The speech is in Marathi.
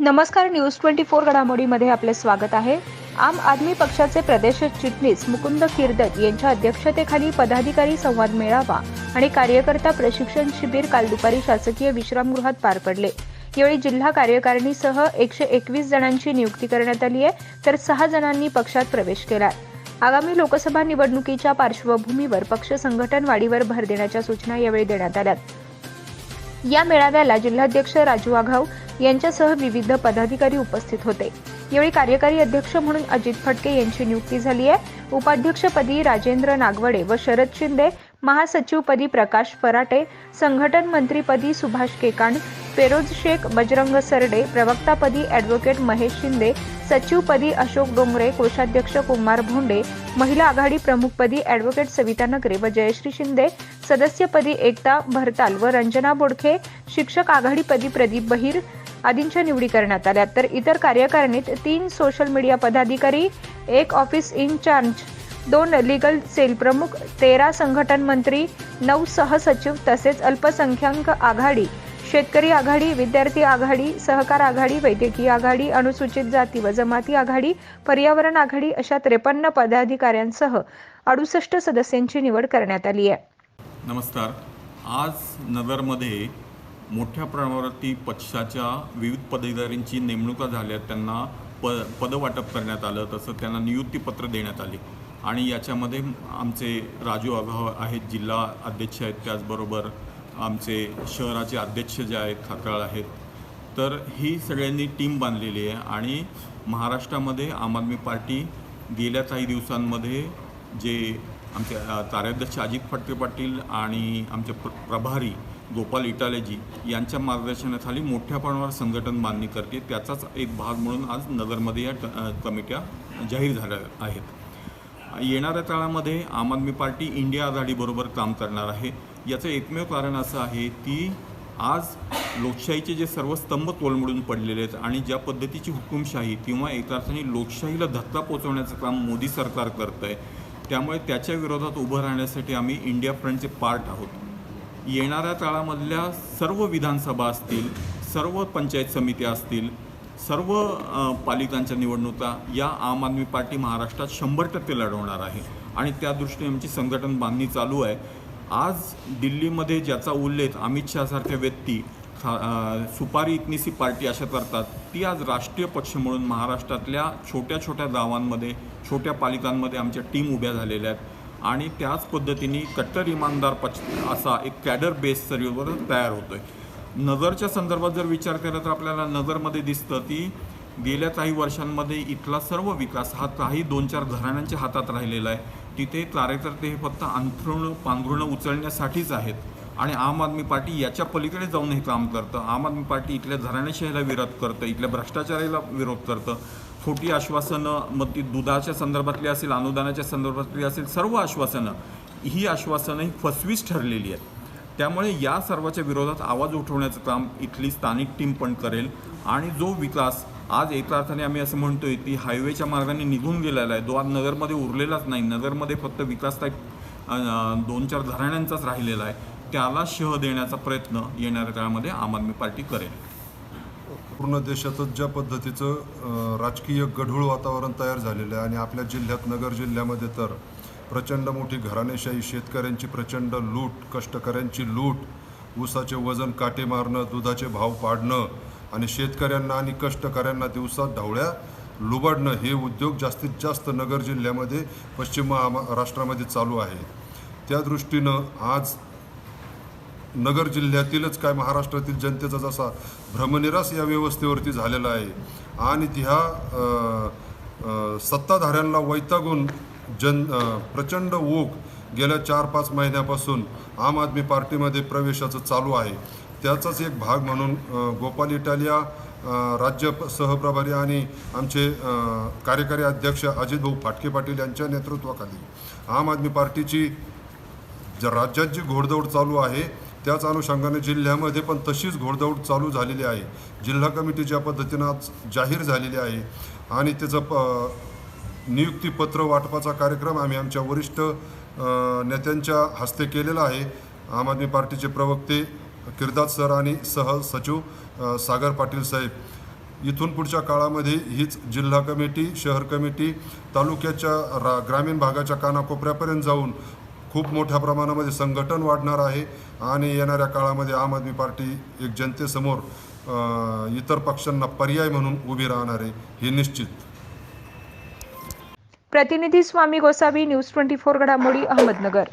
नमस्कार न्यूज ट्वेंटी फोर घडामोडीमध्ये आपले स्वागत आहे. आम आदमी पक्षाचे प्रदेश चिटणीस मुकुंद किर्दत यांच्या अध्यक्षतेखाली पदाधिकारी संवाद मेळावा आणि कार्यकर्ता प्रशिक्षण शिबिर काल दुपारी शासकीय विश्रामगृहात पार पडले. यावेळी जिल्हा कार्यकारिणीसह एकशे एकवीस जणांची नियुक्ती करण्यात आली आहे तर सहा जणांनी पक्षात प्रवेश केला आगामी लोकसभा निवडणुकीच्या पार्श्वभूमीवर पक्ष संघटन वाढीवर भर देण्याच्या सूचना यावेळी देण्यात आल्या या मेळाव्याला जिल्हाध्यक्ष राजू आघाव यांच्यासह विविध पदाधिकारी उपस्थित होते. यावेळी कार्यकारी अध्यक्ष म्हणून अजित फटके यांची नियुक्ती झाली आहे. उपाध्यक्षपदी राजेंद्र नागवडे व शरद शिंदे महासचिवपदी प्रकाश फराटे संघटन मंत्रीपदी सुभाष केकांड फेरोज शेख बजरंग सरडे प्रवक्तापदी ॲडव्होकेट महेश शिंदे सचिवपदी अशोक डोंगरे कोषाध्यक्ष कुमार भोंडे महिला आघाडी प्रमुखपदी ॲडव्होकेट सविता नगरे व जयश्री शिंदे सदस्यपदी एकता भरताल व रंजना बोडखे शिक्षक आघाडीपदी प्रदीप बहिर आदींच्या निवडी करण्यात आल्या. तर इतर कार्यकारिणीत तीन सोशल मीडिया पदाधिकारी एक ऑफिस इन्चार्ज दोन लीगल सेल प्रमुख तेरा संघटन मंत्री नऊ सहसचिव तसेच अल्पसंख्याक आघाडी शेतकरी आघाडी विद्यार्थी आघाडी सहकार आघाडी वैद्यकीय आघाडी अनुसूचित जाती व जमाती आघाडी पर्यावरण आघाडी अशा त्रेपन्न पदाधिकाऱ्यांसह अडुसष्ट सदस्यांची निवड करण्यात आली आहे. नमस्कार. आज नगरमध्ये मोठ्या प्रमाणावरती पक्षाच्या विविध पदाधिकाऱ्यांची नेमणुका झाल्या त्यांना प पदवाटप करण्यात आलं तसं त्यांना नियुक्तीपत्र देण्यात आले. आणि याच्यामध्ये आमचे राजू आघाव आहेत जिल्हा अध्यक्ष आहेत त्याचबरोबर आमचे शहराचे अध्यक्ष जे आहेत खाकराळ आहेत. तर ही सगळ्यांनी टीम बांधलेली आहे आणि महाराष्ट्रामध्ये आम आदमी पार्टी गेल्या काही दिवसांमध्ये जे आमचे अ, कार्याध्यक्ष अजित फटके पाटील आणि आमचे प्र प्रभारी गोपाल इटालेजी यांच्या मार्गदर्शनाखाली मोठ्या प्रमाणावर संघटन बांधणी करते. त्याचाच एक भाग म्हणून आज नगरमध्ये या क- कमिट्या जाहीर झाल्या आहेत. येणाऱ्या काळामध्ये आम आदमी पार्टी इंडिया आघाडीबरोबर काम करणार आहे. याचं एकमेव कारण असं आहे की आज लोकशाहीचे जे सर्व स्तंभ तोलमडून पडलेले आहेत आणि ज्या पद्धतीची हुकुमशाही किंवा एका अर्थाने लोकशाहीला धक्का पोचवण्याचं काम मोदी सरकार करतं आहे त्यामुळे त्याच्या विरोधात उभं राहण्यासाठी आम्ही इंडिया फ्रंटचे पार्ट आहोत. येणाऱ्या काळामधल्या सर्व विधानसभा असतील सर्व पंचायत समित्या असतील सर्व पालिकांच्या निवडणुका या आम आदमी पार्टी महाराष्ट्रात शंभर टक्के लढवणार आहे. आणि त्या दृष्टीने आमची संघटन बांधणी चालू आहे. आज दिल्लीमध्ये ज्याचा उल्लेख अमित शहासारख्या व्यक्ती सुपारी इतनीसी पार्टी अशा करतात ती आज राष्ट्रीय पक्ष म्हणून महाराष्ट्रातल्या छोट्या छोट्या गावांमध्ये छोट्या पालिकांमध्ये आमच्या टीम उभ्या झालेल्या आहेत. आणि त्याच पद्धतीने कट्टर इमानदार पक्ष असा एक कॅडर बेस सर्व्हर तयार होतो आहे नगरच्या संदर्भात जर विचार केला तर आपल्याला नगरमध्ये दिसतं की गेल्या काही वर्षांमध्ये इथला सर्व विकास हा काही दोन चार घराण्यांच्या हातात राहिलेला आहे. तिथे कार्यकर्ते हे फक्त अंथरुण पांघरुणं उचलण्यासाठीच आहेत. आणि आम आदमी पार्टी याच्या पलीकडे जाऊन हे काम करतं. आम आदमी पार्टी इथल्या घराण्याशाहीला विरोध करतं इथल्या भ्रष्टाचाराला विरोध करतं. खोटी आश्वासनं मग ती दुधाच्या संदर्भातली असेल अनुदानाच्या संदर्भातली असेल सर्व आश्वासनं ही आश्वासनं ही फसवीच ठरलेली आहेत. त्यामुळे या सर्वाच्या विरोधात आवाज उठवण्याचं काम इथली स्थानिक टीम पण करेल. आणि जो विकास आज एका अर्थाने आम्ही असं म्हणतोय की हायवेच्या मार्गाने निघून गेलेला आहे. तो आज नगरमध्ये उरलेलाच नाही. नगरमध्ये फक्त विकास त्या दोन चार घराण्यांचाच राहिलेला आहे. त्याला शह देण्याचा प्रयत्न येणाऱ्या काळामध्ये आम आदमी पार्टी करेल. पूर्ण देशातच ज्या पद्धतीचं राजकीय गढूळ वातावरण तयार झालेलं आहे आणि आपल्या जिल्ह्यात नगर जिल्ह्यामध्ये तर प्रचंड मोठी घराणेशाही शेतकऱ्यांची प्रचंड लूट कष्टकऱ्यांची लूट ऊसाचे वजन काटे मारणं दुधाचे भाव पाडणं आणि शेतकऱ्यांना आणि कष्टकऱ्यांना दिवसात ढवळ्या लुबाडणं हे उद्योग जास्तीत जास्त नगर जिल्ह्यामध्ये पश्चिम महाराष्ट्रामध्ये चालू आहे त्या दृष्टीनं आज नगर जिल्ह्यातीलच काय महाराष्ट्रातील जनतेचा जसा भ्रमनिरास या व्यवस्थेवरती झालेला आहे. आणि ह्या सत्ताधाऱ्यांना वैतागून जन प्रचंड ओघ गेल्या चार पाच महिन्यापासून आम आदमी पार्टीमध्ये प्रवेशाचं चालू आहे. त्याचाच एक भाग म्हणून गोपाल इटालिया राज्य सहप्रभारी आणि आमचे कार्यकारी अध्यक्ष अजित भाऊ फाटके पाटील यांच्या नेतृत्वाखाली आम आदमी पार्टीची ज्या राज्यात जी घोडदौड चालू आहे त्याच अनुषंगाने जिल्ह्यामध्ये पण तशीच घोडदौड चालू झालेली आहे. जिल्हा कमिटी ज्या पद्धतीनं आज जाहीर झालेली आहे आणि त्याचं प नियुक्तीपत्र वाटपाचा कार्यक्रम आम्ही आमच्या वरिष्ठ नेत्यांच्या हस्ते केलेला आहे. आम आदमी पार्टीचे प्रवक्ते किरदार सर आणि सह सचिव सागर पाटील साहेब. इथून पुढच्या काळामध्ये हीच जिल्हा कमिटी शहर कमिटी तालुक्याच्या रा ग्रामीण भागाच्या कानाकोपऱ्यापर्यंत जाऊन खूप मोठ्या प्रमाणामध्ये संघटन वाढणार आहे आणि येणाऱ्या काळामध्ये आम आदमी पार्टी एक जनतेसमोर इतर पक्षांना पर्याय म्हणून उभी राहणार आहे हे निश्चित. प्रतिनिधी Swami Gosavi news twenty four घडामोडी अहमदनगर.